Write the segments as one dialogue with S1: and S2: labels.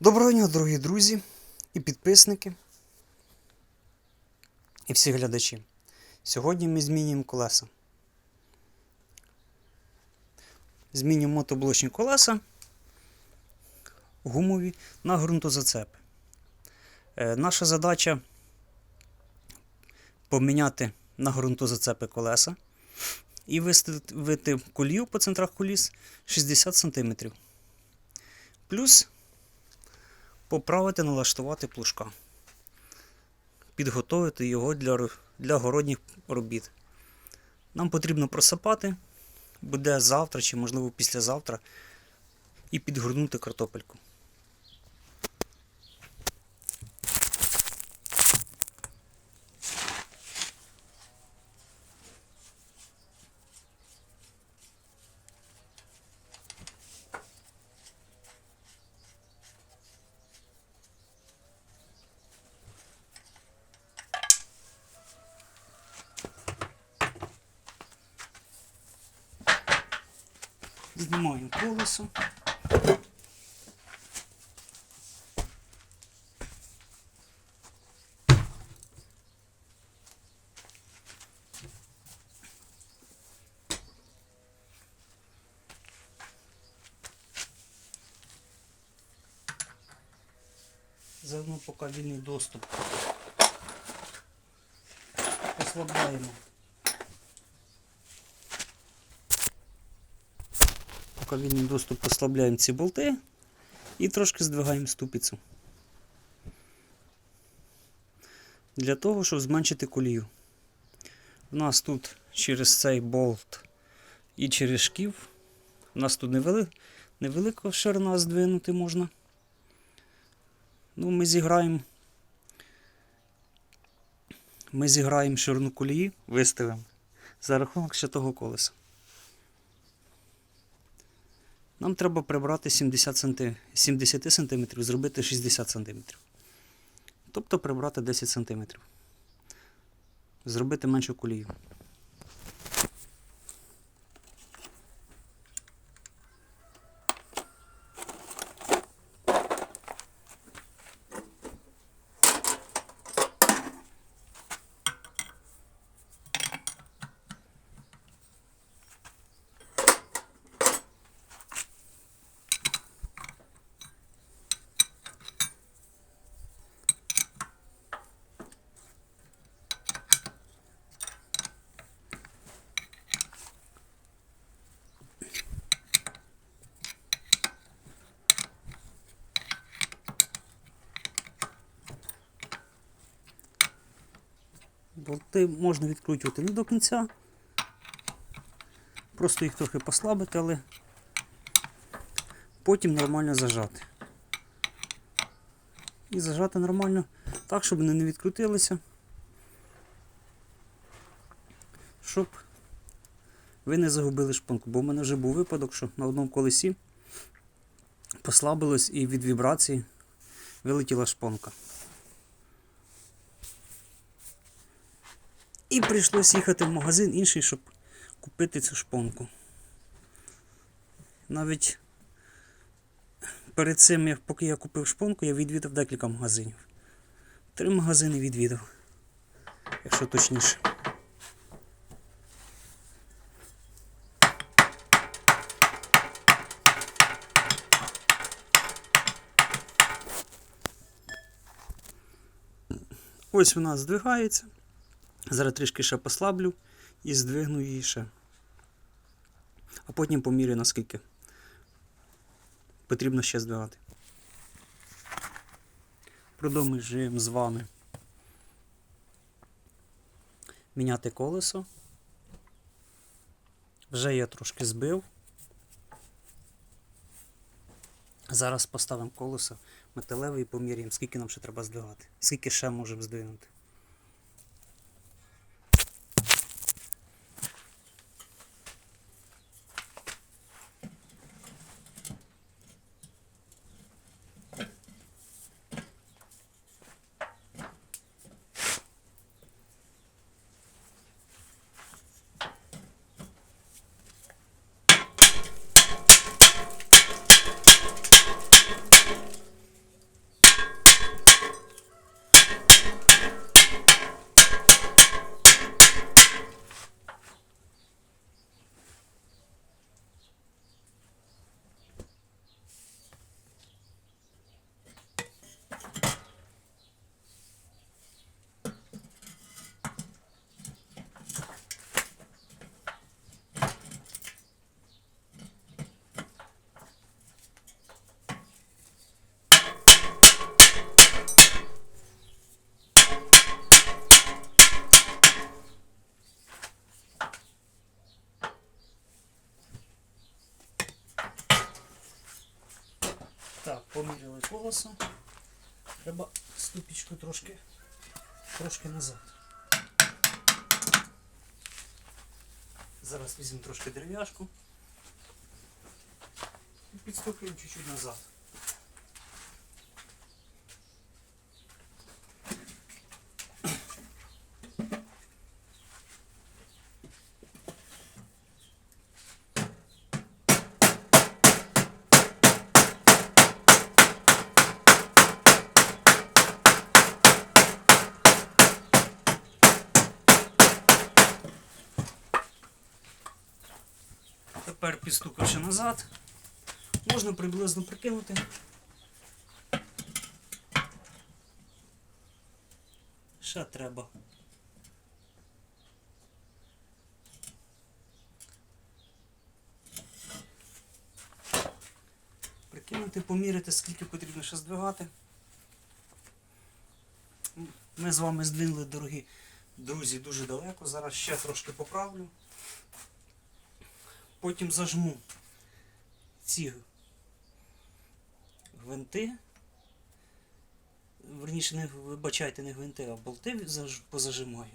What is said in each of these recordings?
S1: Доброго дня, дорогі друзі і підписники, і всі глядачі. Сьогодні ми змінюємо колеса. Змінюємо мотоблочні колеса гумові на ґрунтозацепи. Е, наша задача поміняти на ґрунтозацепи колеса і виставити колію по центрах коліс 60 см. Плюс поправити, налаштувати плужка. Підготовити його для, для городніх робіт. Нам потрібно просипати, буде завтра чи, можливо, післязавтра, і підгорнути картопельку. Знімаємо колесо. Заодно поки вільний доступ. Послабляємо. Поки вільний доступ послабляємо ці болти і трошки здвигаємо ступицю. Для того, щоб зменшити колію. У нас тут через цей болт і через шків. У нас тут невели... невелика ширина здвинути можна. Ну, ми зіграємо. Ми зіграємо ширину колії, виставимо за рахунок ще того колеса. Нам треба прибрати 70 см, 70 см, зробити 60 см. Тобто прибрати 10 см. Зробити меншу колію. Болти можна відкручувати не до кінця. Просто їх трохи послабити, але потім нормально зажати. І зажати нормально так, щоб вони не відкрутилися. Щоб ви не загубили шпонку. Бо в мене вже був випадок, що на одному колесі послабилось і від вібрації вилетіла шпонка. І прийшлось їхати в магазин інший, щоб купити цю шпонку. Навіть перед цим, поки я купив шпонку, я відвідав декілька магазинів. Три магазини відвідав, якщо точніше. Ось вона здвигається. Зараз трішки ще послаблю і здвигну її ще. А потім поміряю наскільки потрібно ще здвигати. Продовжуємо з вами міняти колесо. Вже я трошки збив. Зараз поставимо колесо металеве і поміряємо, скільки нам ще треба здвигати. Скільки ще можемо здвинути. Поміряли колесо. Треба ступічку трошки, трошки назад. Зараз візьмемо трошки дерев'яшку. І підступимо чуть-чуть назад. Тепер підстукавши назад, можна приблизно прикинути. Ще треба. Прикинути, поміряти, скільки потрібно ще здвигати. Ми з вами здвинули, дорогі друзі, дуже далеко. Зараз ще трошки поправлю. Потім зажму ці гвинти. Верніше, не вибачайте, не гвинти, а болти позажимаю.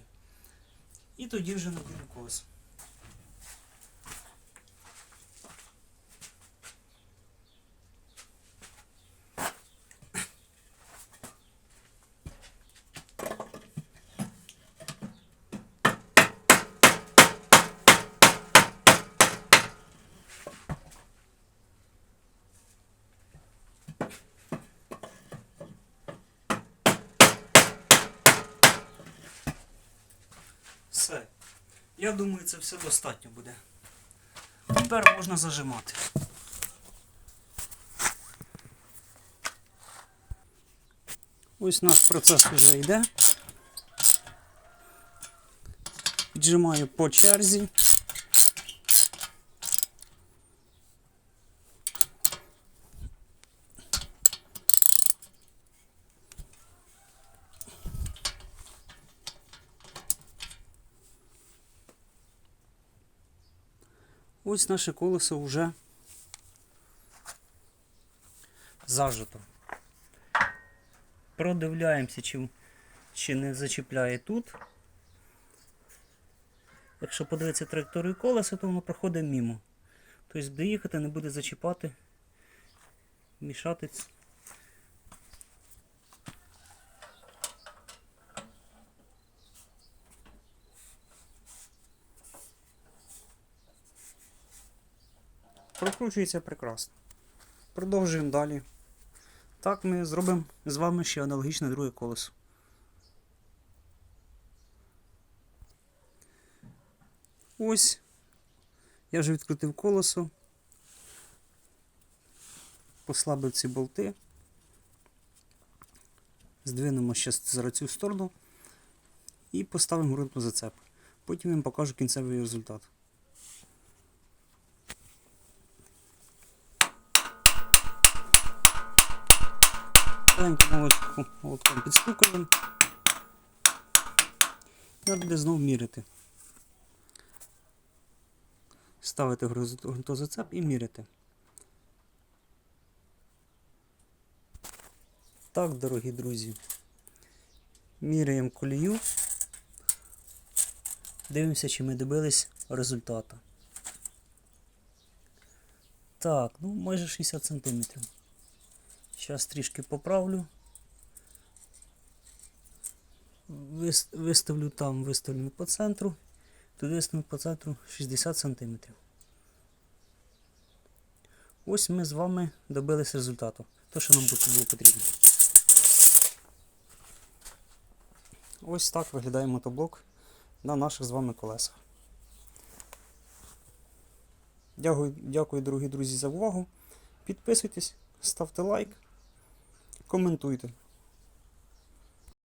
S1: І тоді вже надію колесо. Все. Я думаю, це все достатньо буде. Тепер можна зажимати. Ось наш процес вже йде. Віджимаю по черзі. Ось наше колесо вже зажито. Продивляємося, чи, чи не зачіпляє тут. Якщо подивитися траєкторію колеса, то воно проходить мімо. Тобто доїхати не буде зачіпати, мішати. Прокручується прекрасно. Продовжуємо далі. Так ми зробимо з вами ще аналогічне друге колесо. Ось. Я вже відкрутив колесо. Послабив ці болти. Здвинемо ще зараз цю сторону і поставимо ґрунтну зацеп. Потім я вам покажу кінцевий результат. Маленьку молочку молотком підстукуємо. Треба буде знову міряти. Ставити ґрунтозацеп і міряти. Так, дорогі друзі. Міряємо колію. Дивимося, чи ми добились результату. Так, ну майже 60 сантиметрів. Зараз трішки поправлю. Виставлю там, виставлю по центру. Тут виставлю по центру 60 см. Ось ми з вами добились результату. То, що нам було потрібно. Ось так виглядає мотоблок на наших з вами колесах. Дякую, дякую, дорогі друзі, за увагу. Підписуйтесь, ставте лайк, comentou Comentuita.